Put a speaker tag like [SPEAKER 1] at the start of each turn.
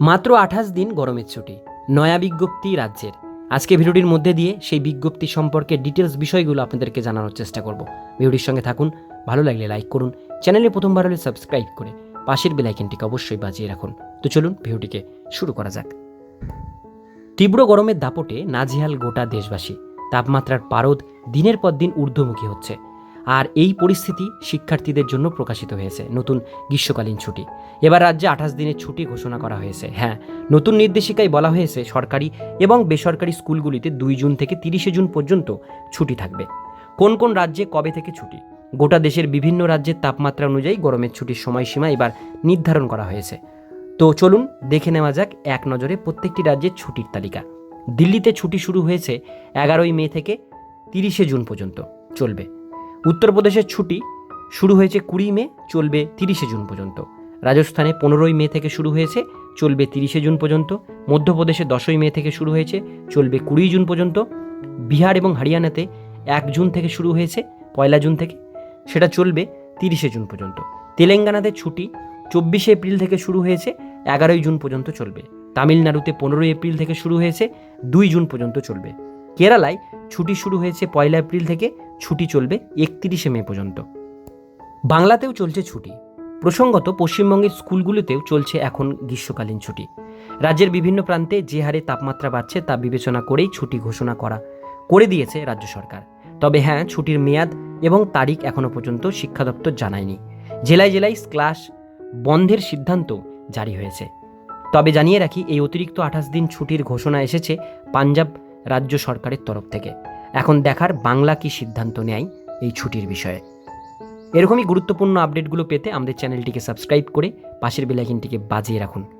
[SPEAKER 1] মাত্র আঠাশ দিন গরমের ছুটি, নয়া বিজ্ঞপ্তি রাজ্যের। আজকে ভিডিওটির মধ্যে দিয়ে সেই বিজ্ঞপ্তি সম্পর্কে ডিটেলস বিষয়গুলো আপনাদেরকে জানানোর চেষ্টা করব। ভিডিওটির সঙ্গে থাকুন, ভালো লাগলে লাইক করুন, চ্যানেলে প্রথমবার হলে সাবস্ক্রাইব করে পাশের বেলাইকেনটিকে অবশ্যই বাজিয়ে রাখুন। তো চলুন ভিডিওটিকে শুরু করা যাক। তীব্র গরমের দাপটে নাজেহাল গোটা দেশবাসী। তাপমাত্রার পারদ দিনের পর দিন ঊর্ধ্বমুখী হচ্ছে। আর এই পরিস্থিতি শিক্ষার্থীদের জন্য প্রকাশিত হয়েছে, নতুন গ্রীষ্মকালীন ছুটি। এবার রাজ্যে আঠাশ দিনের ছুটি ঘোষণা করা হয়েছে হ্যাঁ। নতুন নির্দেশিকায় বলা হয়েছে, সরকারি এবং বেসরকারি স্কুলগুলিতে দুই জুন থেকে তিরিশে জুন পর্যন্ত ছুটি থাকবে। কোন কোন রাজ্যে কবে থেকে ছুটি? গোটা দেশের বিভিন্ন রাজ্যের তাপমাত্রা অনুযায়ী গরমের ছুটির সময়সীমা এবার নির্ধারণ করা হয়েছে। তো চলুন দেখে নেওয়া যাক এক নজরে প্রত্যেকটি রাজ্যের ছুটির তালিকা। দিল্লিতে ছুটি শুরু হয়েছে এগারোই মে থেকে তিরিশে জুন পর্যন্ত, চলবে। উত্তরপ্রদেশের ছুটি শুরু হয়েছে কুড়ি মে, চলবে তিরিশে জুন পর্যন্ত। রাজস্থানে পনেরোই মে থেকে শুরু হয়েছে, চলবে তিরিশে জুন পর্যন্ত। মধ্যপ্রদেশে দশই মে থেকে শুরু হয়েছে, চলবে কুড়ি জুন পর্যন্ত। বিহার এবং হরিয়ানাতে এক জুন থেকে শুরু হয়েছে, পয়লা জুন থেকে। সেটা চলবে তিরিশে জুন পর্যন্ত। তেলেঙ্গানাতে ছুটি চব্বিশে এপ্রিল থেকে শুরু হয়েছে, এগারোই জুন পর্যন্ত চলবে। তামিলনাড়ুতে পনেরোই এপ্রিল থেকে শুরু হয়েছে, দুই জুন পর্যন্ত চলবে। কেরালায় ছুটি শুরু হয়েছে পয়লা এপ্রিল থেকে, ছুটি চলবে একত্রিশে মে পর্যন্ত। বাংলাতেও চলছে ছুটি। প্রসঙ্গত পশ্চিমবঙ্গের স্কুলগুলিতেও চলছে এখন গ্রীষ্মকালীন ছুটি। রাজ্যের বিভিন্ন প্রান্তে যে হারে তাপমাত্রা বাড়ছে তা বিবেচনা করেই ছুটি ঘোষণা করা, করে দিয়েছে রাজ্য সরকার। তবে হ্যাঁ ছুটির মেয়াদ এবং তারিখ এখনও পর্যন্ত শিক্ষা দপ্তর জানায়নি। জেলায় জেলায় ক্লাস বন্ধের সিদ্ধান্ত জারি হয়েছে। তবে জানিয়ে রাখি, এই অতিরিক্ত আঠাশ দিন ছুটির ঘোষণা এসেছে পাঞ্জাব রাজ্য সরকারের তরফ থেকে। এখন দেখার বাংলা কি সিদ্ধান্ত নেয় এই ছুটির বিষয়ে। এরকমই গুরুত্বপূর্ণ আপডেটগুলো পেতে আমাদের চ্যানেলটিকে সাবস্ক্রাইব করে পাশের বেলাইকিনটিকে বাজিয়ে রাখুন।